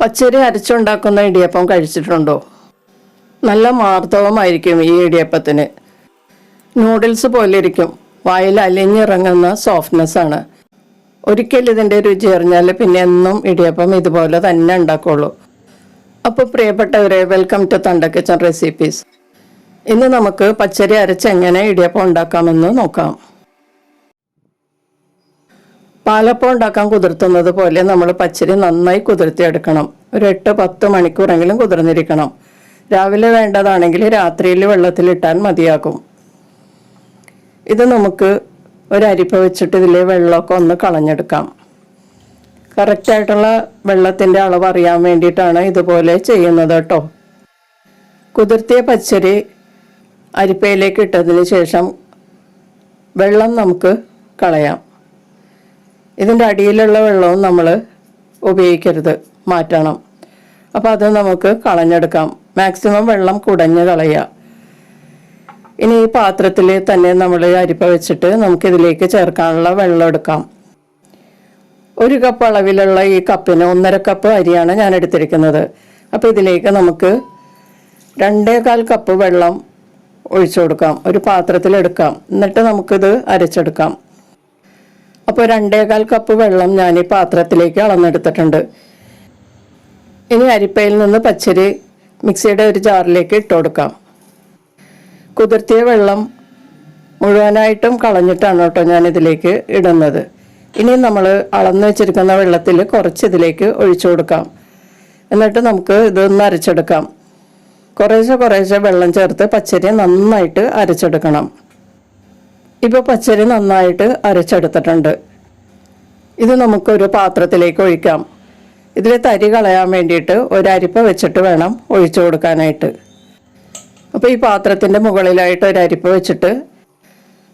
പച്ചരി അരച്ചുണ്ടാക്കുന്ന ഇടിയപ്പം കഴിച്ചിട്ടുണ്ടോ? നല്ല മാർദ്ദവമായിരിക്കും ഈ ഇടിയപ്പത്തിന്. നൂഡിൽസ് പോലെ ഇരിക്കും വായിൽ അലിഞ്ഞിറങ്ങുന്ന സോഫ്റ്റ്നെസ് ആണ്. ഒരിക്കൽ ഇതിന്റെ രുചി അറിഞ്ഞാൽ പിന്നെ എന്നും ഇടിയപ്പം ഇതുപോലെ തന്നെ ഉണ്ടാക്കുള്ളൂ. അപ്പോൾ പ്രിയപ്പെട്ടവരെ welcome to Thanda kitchen recipes ഇന്ന് നമുക്ക് പച്ചരി അരച്ച് എങ്ങനെ ഇടിയപ്പം ഉണ്ടാക്കാമെന്ന് നോക്കാം. പാലപ്പം ഉണ്ടാക്കാൻ കുതിർത്തുന്നത് പോലെ നമ്മൾ പച്ചരി നന്നായി കുതിർത്തിയെടുക്കണം. ഒരു എട്ട് പത്ത് മണിക്കൂറെങ്കിലും കുതിർന്നിരിക്കണം. രാവിലെ വേണ്ടതാണെങ്കിൽ രാത്രിയിൽ വെള്ളത്തിലിട്ടാൽ മതിയാകും. ഇത് നമുക്ക് ഒരു അരിപ്പ വെച്ചിട്ട് ഇതിലെ വെള്ളമൊക്കെ ഒന്ന് കളഞ്ഞെടുക്കാം. കറക്റ്റായിട്ടുള്ള വെള്ളത്തിന്റെ അളവ് അറിയാൻ വേണ്ടിയിട്ടാണ് ഇതുപോലെ ചെയ്യുന്നത് കേട്ടോ. കുതിർത്തിയ പച്ചരി അരിപ്പയിലേക്ക് ഇട്ടതിന് ശേഷം വെള്ളം നമുക്ക് കളയാം. ഇതിന്റെ അടിയിലുള്ള വെള്ളവും നമ്മൾ ഉപയോഗിക്കരുത്. മാറ്റണം. അപ്പോൾ അത് നമുക്ക് കളഞ്ഞെടുക്കാം. മാക്സിമം വെള്ളം കുടഞ്ഞ് കളയുക. ഇനി ഈ പാത്രത്തിൽ തന്നെ നമ്മൾ അരിപ്പ വെച്ചിട്ട് നമുക്കിതിലേക്ക് ചേർക്കാനുള്ള വെള്ളം എടുക്കാം. ഒരു കപ്പ് അളവിലുള്ള ഈ കപ്പിന് ഒന്നര കപ്പ് അരിയാണ് ഞാൻ എടുത്തിരിക്കുന്നത്. അപ്പോൾ ഇതിലേക്ക് നമുക്ക് രണ്ടേകാൽ കപ്പ് വെള്ളം ഒഴിച്ചു കൊടുക്കാം. ഒരു പാത്രത്തിലെടുക്കാം എന്നിട്ട് നമുക്കിത് അരച്ചെടുക്കാം. അപ്പോൾ രണ്ടേകാൽ കപ്പ് വെള്ളം ഞാൻ ഈ പാത്രത്തിലേക്ക് അളന്നെടുത്തിട്ടുണ്ട്. ഇനി അരിപ്പയിൽ നിന്ന് പച്ചരി മിക്സിയുടെ ഒരു ജാറിലേക്ക് ഇട്ട് കൊടുക്കാം. കുതിർത്തിയ വെള്ളം മുഴുവനായിട്ടും കളഞ്ഞിട്ടാണ് കേട്ടോ ഞാൻ ഇതിലേക്ക് ഇടുന്നത്. ഇനി നമ്മൾ അളന്ന് വെച്ചിരിക്കുന്ന വെള്ളത്തിൽ കുറച്ച് ഇതിലേക്ക് ഒഴിച്ചു കൊടുക്കാം. എന്നിട്ട് നമുക്ക് ഇതൊന്ന് അരച്ചെടുക്കാം. കുറേശ്ശെ കുറേശ്ശെ വെള്ളം ചേർത്ത് പച്ചരി നന്നായിട്ട് അരച്ചെടുക്കണം. ഇപ്പോൾ പച്ചരി നന്നായിട്ട് അരച്ചെടുത്തിട്ടുണ്ട്. ഇത് നമുക്കൊരു പാത്രത്തിലേക്ക് ഒഴിക്കാം. ഇതിൽ തരി കളയാൻ വേണ്ടിയിട്ട് ഒരു അരിപ്പ വെച്ചിട്ട് വേണം ഒഴിച്ചു കൊടുക്കാനായിട്ട്. അപ്പോൾ ഈ പാത്രത്തിന്റെ മുകളിലായിട്ട് ഒരു അരിപ്പ വെച്ചിട്ട്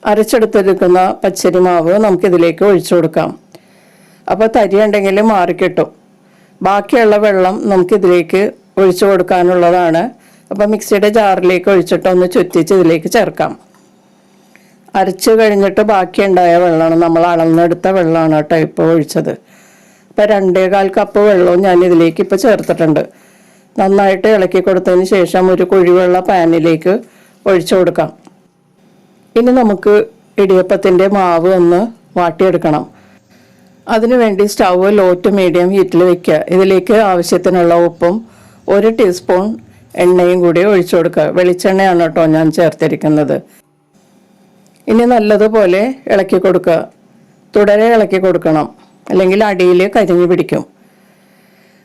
അരച്ചെടുത്തിരിക്കുന്ന പച്ചരി മാവ് നമുക്കിതിലേക്ക് ഒഴിച്ചു കൊടുക്കാം. അപ്പോൾ തരി ഉണ്ടെങ്കിൽ മാറിക്കിട്ടും ബാക്കിയുള്ള വെള്ളം നമുക്കിതിലേക്ക് ഒഴിച്ചു കൊടുക്കാനുള്ളതാണ്. അപ്പോൾ മിക്സിയുടെ ജാറിലേക്ക് ഒഴിച്ചിട്ട് ഒന്ന് ചുറ്റിച്ച് ഇതിലേക്ക് ചേർക്കാം. അരച്ച് കഴിഞ്ഞിട്ട് ബാക്കിയുണ്ടായ വെള്ളമാണ്. നമ്മൾ അളന്നെടുത്ത വെള്ളമാണ് കേട്ടോ ഇപ്പോൾ ഒഴിച്ചത്. ഇപ്പം രണ്ടേകാൽ കപ്പ് വെള്ളവും ഞാൻ ഇതിലേക്ക് ഇപ്പോൾ ചേർത്തിട്ടുണ്ട്. നന്നായിട്ട് ഇളക്കി കൊടുത്തതിന് ശേഷം ഒരു കുഴിവെള്ള പാനിലേക്ക് ഒഴിച്ചു കൊടുക്കാം. ഇനി നമുക്ക് ഇടിയപ്പത്തിന്റെ മാവ് ഒന്ന് വാട്ടിയെടുക്കണം. അതിനുവേണ്ടി സ്റ്റവ് ലോ ടു മീഡിയം ഹീറ്റിൽ വെക്കുക. ഇതിലേക്ക് ആവശ്യത്തിനുള്ള ഉപ്പും ഒരു ടീസ്പൂൺ എണ്ണയും കൂടി ഒഴിച്ചു കൊടുക്കുക. വെളിച്ചെണ്ണയാണ് കേട്ടോ ഞാൻ ചേർത്തിരിക്കുന്നത്. ഇനി നല്ലതുപോലെ ഇളക്കി കൊടുക്കുക. തുടരെ ഇളക്കി കൊടുക്കണം. അല്ലെങ്കിൽ അടിയിൽ കരിഞ്ഞു പിടിക്കും.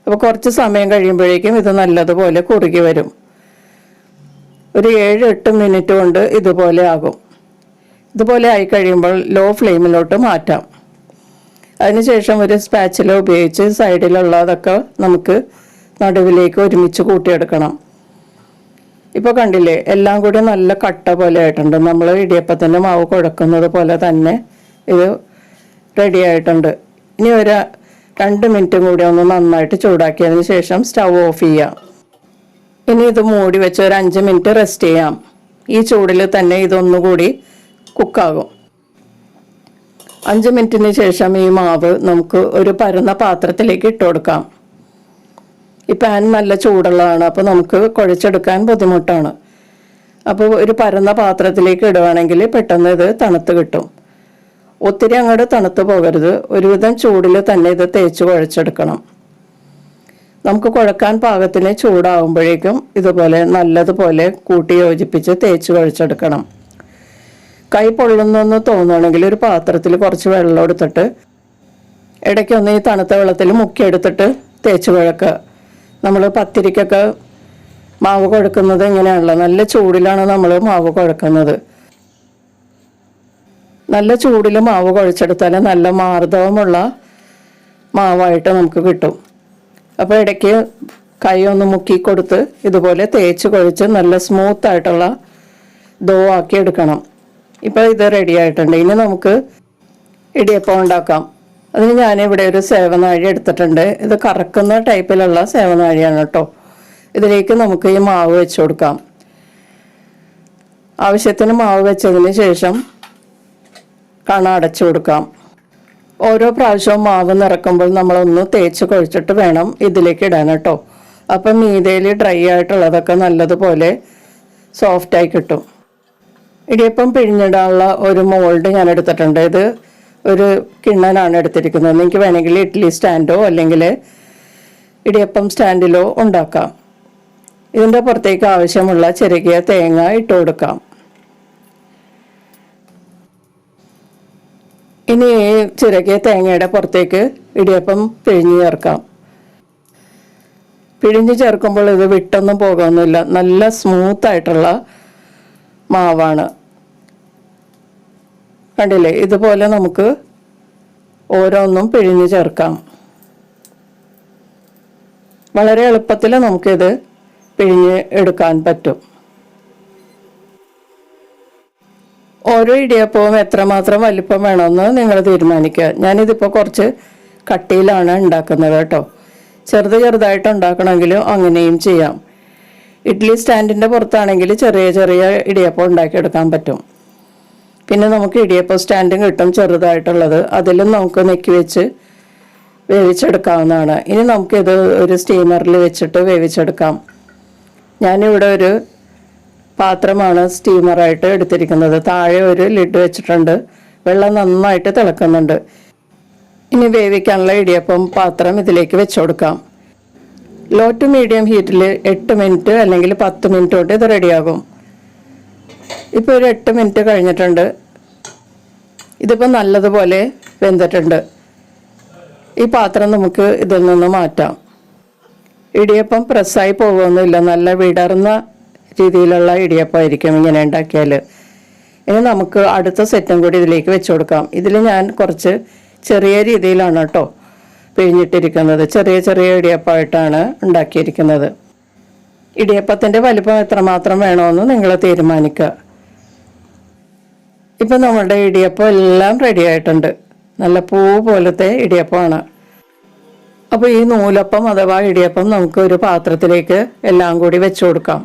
അപ്പോൾ കുറച്ച് സമയം കഴിയുമ്പോഴേക്കും ഇത് നല്ലതുപോലെ കുറുകി വരും. ഒരു ഏഴ് എട്ട് മിനിറ്റ് കൊണ്ട് ഇതുപോലെ ആകും. ഇതുപോലെ ആയി കഴിയുമ്പോൾ ലോ ഫ്ലെയിമിലോട്ട് മാറ്റാം. അതിനുശേഷം ഒരു സ്പാച്ചില ഉപയോഗിച്ച് സൈഡിലുള്ളതൊക്കെ നമുക്ക് നടുവിലേക്ക് ഒരുമിച്ച് കൂട്ടിയെടുക്കണം. ഇപ്പോൾ കണ്ടില്ലേ എല്ലാം കൂടി നല്ല കട്ട പോലെ ആയിട്ടുണ്ട്. നമ്മൾ ഇടിയപ്പത്തിന്റെ മാവ് കുഴക്കുന്നത് പോലെ തന്നെ ഇത് റെഡി ആയിട്ടുണ്ട്. ഇനി ഒരു രണ്ട് മിനിറ്റും കൂടി ഒന്ന് നന്നായിട്ട് ചൂടാക്കിയതിന് ശേഷം സ്റ്റവ് ഓഫ് ചെയ്യാം. ഇനി ഇത് മൂടി വെച്ച് ഒരു അഞ്ച് മിനിറ്റ് റെസ്റ്റ് ചെയ്യാം. ഈ ചൂടിൽ തന്നെ ഇതൊന്നുകൂടി കുക്കാകും അഞ്ച് മിനിറ്റിന് ശേഷം ഈ മാവ് നമുക്ക് ഒരു പരന്ന പാത്രത്തിലേക്ക് ഇട്ട് കൊടുക്കാം. ഈ പാൻ നല്ല ചൂടുള്ളതാണ് അപ്പോൾ നമുക്ക് കുഴച്ചെടുക്കാൻ ബുദ്ധിമുട്ടാണ്. അപ്പോൾ ഒരു പരന്ന പാത്രത്തിലേക്ക് ഇടുവാണെങ്കിൽ പെട്ടെന്ന് ഇത് തണുത്ത് കിട്ടും. ഒത്തിരി അങ്ങോട്ട് തണുത്ത് പോകരുത്. ഒരുവിധം ചൂടിൽ തന്നെ ഇത് തേച്ച് കുഴച്ചെടുക്കണം. നമുക്ക് കുഴക്കാൻ പാകത്തിന് ചൂടാവുമ്പോഴേക്കും ഇതുപോലെ നല്ലതുപോലെ കൂട്ടി യോജിപ്പിച്ച് തേച്ച് കുഴച്ചെടുക്കണം. കൈ പൊള്ളുന്നെന്ന് തോന്നുകയാണെങ്കിൽ ഒരു പാത്രത്തിൽ കുറച്ച് വെള്ളം എടുത്തിട്ട് ഇടയ്ക്കൊന്ന് ഈ തണുത്ത വെള്ളത്തിൽ മുക്കിയെടുത്തിട്ട് തേച്ച് കുഴക്കുക. നമ്മൾ പത്തിരിക്കൊക്കെ മാവ് കുഴക്കുന്നത് ഇങ്ങനെയാണല്ലോ നല്ല ചൂടിലാണ് നമ്മൾ മാവ് കുഴക്കുന്നത്. നല്ല ചൂടിൽ മാവ് കുഴച്ചെടുത്താൽ നല്ല മാർദ്ദവമുള്ള മാവായിട്ട് നമുക്ക് കിട്ടും. അപ്പോൾ ഇടയ്ക്ക് കൈ ഒന്ന് മുക്കി കൊടുത്ത് ഇതുപോലെ തേച്ച് കുഴച്ച് നല്ല സ്മൂത്ത് ആയിട്ടുള്ള ദോ ആക്കി എടുക്കണം. ഇപ്പോൾ ഇത് റെഡി ആയിട്ടുണ്ട്. ഇനി നമുക്ക് ഇടിയപ്പം ഉണ്ടാക്കാം. അതിന് ഞാനിവിടെ ഒരു സേവനാഴി എടുത്തിട്ടുണ്ട്. ഇത് കറക്കുന്ന ടൈപ്പിലുള്ള സേവനാഴിയാണ് കേട്ടോ. ഇതിലേക്ക് നമുക്ക് ഈ മാവ് വെച്ച് കൊടുക്കാം. ആവശ്യത്തിന് മാവ് വെച്ചതിന് ശേഷം കണ അടച്ചു കൊടുക്കാം. ഓരോ പ്രാവശ്യവും മാവ് നിറക്കുമ്പോൾ നമ്മളൊന്ന് തേച്ച് കുഴച്ചിട്ട് വേണം ഇതിലേക്ക് ഇടാൻ കേട്ടോ. അപ്പം മീതയിൽ ഡ്രൈ ആയിട്ടുള്ളതൊക്കെ നല്ലതുപോലെ സോഫ്റ്റായി കിട്ടും. ഇടിയപ്പം പിഴിഞ്ഞിടാനുള്ള ഒരു മോൾഡ് ഞാൻ എടുത്തിട്ടുണ്ട്. ഇത് ഒരു കിണ്ണനാണ് എടുത്തിരിക്കുന്നത്. നിങ്ങൾക്ക് വേണമെങ്കിൽ ഇഡ്ഡലി സ്റ്റാൻഡോ അല്ലെങ്കിൽ ഇടിയപ്പം സ്റ്റാൻഡിലോ ഉണ്ടാക്കാം. ഇതിന്റെ പുറത്തേക്ക് ആവശ്യമുള്ള ചെറുകിയ തേങ്ങ ഇട്ട് കൊടുക്കാം. ഇനി ഈ ചിരകിയ തേങ്ങയുടെ പുറത്തേക്ക് ഇടിയപ്പം പിഴിഞ്ഞ് ചേർക്കാം. പിഴിഞ്ഞ് ചേർക്കുമ്പോൾ ഇത് വിട്ടൊന്നും പോകുന്നില്ല നല്ല സ്മൂത്ത് ആയിട്ടുള്ള മാവാണ്. കണ്ടില്ലേ? ഇതുപോലെ നമുക്ക് ഓരോന്നും പിഴിഞ്ഞ് ചേർക്കാം. വളരെ എളുപ്പത്തിൽ നമുക്കിത് പിഴിഞ്ഞ് എടുക്കാൻ പറ്റും. ഓരോ ഇടിയപ്പവും എത്രമാത്രം വലിപ്പം വേണമെന്ന് നിങ്ങൾ തീരുമാനിക്കുക. ഞാനിതിപ്പോൾ കുറച്ച് കട്ടിയിലാണ് ഉണ്ടാക്കുന്നത് കേട്ടോ. ചെറുത് ചെറുതായിട്ട് ഉണ്ടാക്കണമെങ്കിലും അങ്ങനെയും ചെയ്യാം. ഇഡ്ഡലി സ്റ്റാൻഡിന്റെ പുറത്താണെങ്കിൽ ചെറിയ ചെറിയ ഇടിയപ്പം ഉണ്ടാക്കിയെടുക്കാൻ പറ്റും. പിന്നെ നമുക്ക് ഇടിയപ്പം സ്റ്റാൻഡും കിട്ടും ചെറുതായിട്ടുള്ളത്. അതിലും നമുക്ക് നെക്കി വെച്ച് വേവിച്ചെടുക്കാവുന്നതാണ്. ഇനി നമുക്കിത് ഒരു സ്റ്റീമറിൽ വെച്ചിട്ട് വേവിച്ചെടുക്കാം. ഞാനിവിടെ ഒരു പാത്രമാണ് സ്റ്റീമറായിട്ട് എടുത്തിരിക്കുന്നത്. താഴെ ഒരു ലിഡ് വെച്ചിട്ടുണ്ട്. വെള്ളം നന്നായിട്ട് തിളക്കുന്നുണ്ട്. ഇനി വേവിക്കാനുള്ള ഇടിയപ്പം പാത്രം ഇതിലേക്ക് വെച്ചുകൊടുക്കാം ലോ ടു മീഡിയം ഹീറ്റിൽ എട്ട് മിനിറ്റ് അല്ലെങ്കിൽ പത്ത് മിനിറ്റ് കൊണ്ട് ഇത് റെഡിയാകും ഇപ്പോൾ ഒരു എട്ട് മിനിറ്റ് കഴിഞ്ഞിട്ടുണ്ട്. ഇതിപ്പോൾ നല്ലതുപോലെ വെന്തിട്ടുണ്ട്. ഈ പാത്രം നമുക്ക് ഇതിൽ നിന്ന് മാറ്റാം. ഇടിയപ്പം പ്രസ്സായി പോകുമൊന്നുമില്ല നല്ല വിടർന്ന രീതിയിലുള്ള ഇടിയപ്പമായിരിക്കും ഇങ്ങനെ ഉണ്ടാക്കിയാൽ ഇനി നമുക്ക് അടുത്ത സെറ്റും കൂടി ഇതിലേക്ക് വെച്ച് കൊടുക്കാം. ഇതിൽ ഞാൻ കുറച്ച് ചെറിയ രീതിയിലാണ് കേട്ടോ പിഴിഞ്ഞിട്ടിരിക്കുന്നത്. ചെറിയ ചെറിയ ഇടിയപ്പമായിട്ടാണ് ഉണ്ടാക്കിയിരിക്കുന്നത്. ഇടിയപ്പത്തിന്റെ വലിപ്പം എത്രമാത്രം വേണമെന്ന് നിങ്ങൾ തീരുമാനിക്കുക ഇപ്പം നമ്മളുടെ ഇടിയപ്പം എല്ലാം റെഡി ആയിട്ടുണ്ട്. നല്ല പൂ പോലത്തെ ഇടിയപ്പമാണ്. അപ്പോൾ ഈ നൂലപ്പം അഥവാ ഇടിയപ്പം നമുക്ക് ഒരു പാത്രത്തിലേക്ക് എല്ലാം കൂടി വെച്ചു കൊടുക്കാം.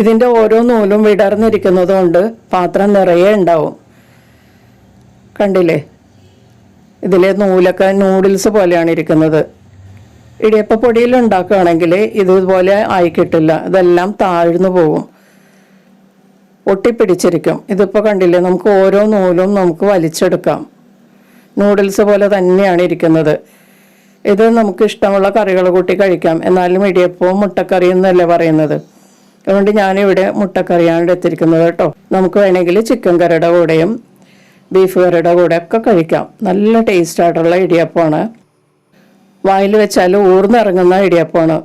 ഇതിന്റെ ഓരോ നൂലും വിടർന്നിരിക്കുന്നത് കൊണ്ട് പാത്രം നിറയെ ഉണ്ടാവും. കണ്ടില്ലേ? ഇതിലെ നൂലൊക്കെ നൂഡിൽസ് പോലെയാണ് ഇരിക്കുന്നത്. ഇടിയപ്പപ്പൊടിയിൽ ഉണ്ടാക്കുകയാണെങ്കിൽ ഇതുപോലെ ആയി കിട്ടില്ല. ഇതെല്ലാം താഴ്ന്നു പോകും. ഒട്ടിപ്പിടിച്ചിരിക്കും ഇതിപ്പോൾ കണ്ടില്ലേ നമുക്ക് ഓരോ നൂലും നമുക്ക് വലിച്ചെടുക്കാം. നൂഡിൽസ് പോലെ തന്നെയാണ് ഇരിക്കുന്നത്. ഇത് നമുക്ക് ഇഷ്ടമുള്ള കറികൾ കൂട്ടി കഴിക്കാം. എന്നാലും ഇടിയപ്പവും മുട്ടക്കറി എന്നല്ലേ പറയുന്നത്. അതുകൊണ്ട് ഞാനിവിടെ മുട്ടക്കറിയാണ് എടുത്തിരിക്കുന്നത് കേട്ടോ. നമുക്ക് വേണമെങ്കിൽ ചിക്കൻ കറിയുടെ കൂടെയും ബീഫ് കറിയുടെ കൂടെ ഒക്കെ കഴിക്കാം. നല്ല ടേസ്റ്റ് ആയിട്ടുള്ള ഇടിയപ്പമാണ്. വായിൽ വെച്ചാൽ ഊർന്നിറങ്ങുന്ന ഇടിയപ്പമാണ്.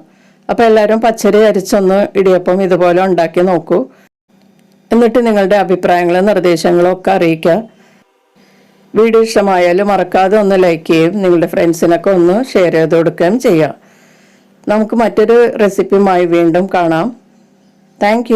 അപ്പോൾ എല്ലാവരും പച്ചരി അരിച്ചൊന്ന് ഇടിയപ്പം ഇതുപോലെ ഉണ്ടാക്കി നോക്കൂ. എന്നിട്ട് നിങ്ങളുടെ അഭിപ്രായങ്ങളും നിർദ്ദേശങ്ങളും ഒക്കെ അറിയിക്കുക. വീഡിയോ ഇഷ്ടമായാലും മറക്കാതെ ഒന്ന് ലൈക്ക് ചെയ്യും. നിങ്ങളുടെ ഫ്രണ്ട്സിനൊക്കെ ഒന്ന് ഷെയർ ചെയ്ത് കൊടുക്കുകയും ചെയ്യാം. നമുക്ക് മറ്റൊരു റെസിപ്പിയുമായി വീണ്ടും കാണാം. താങ്ക്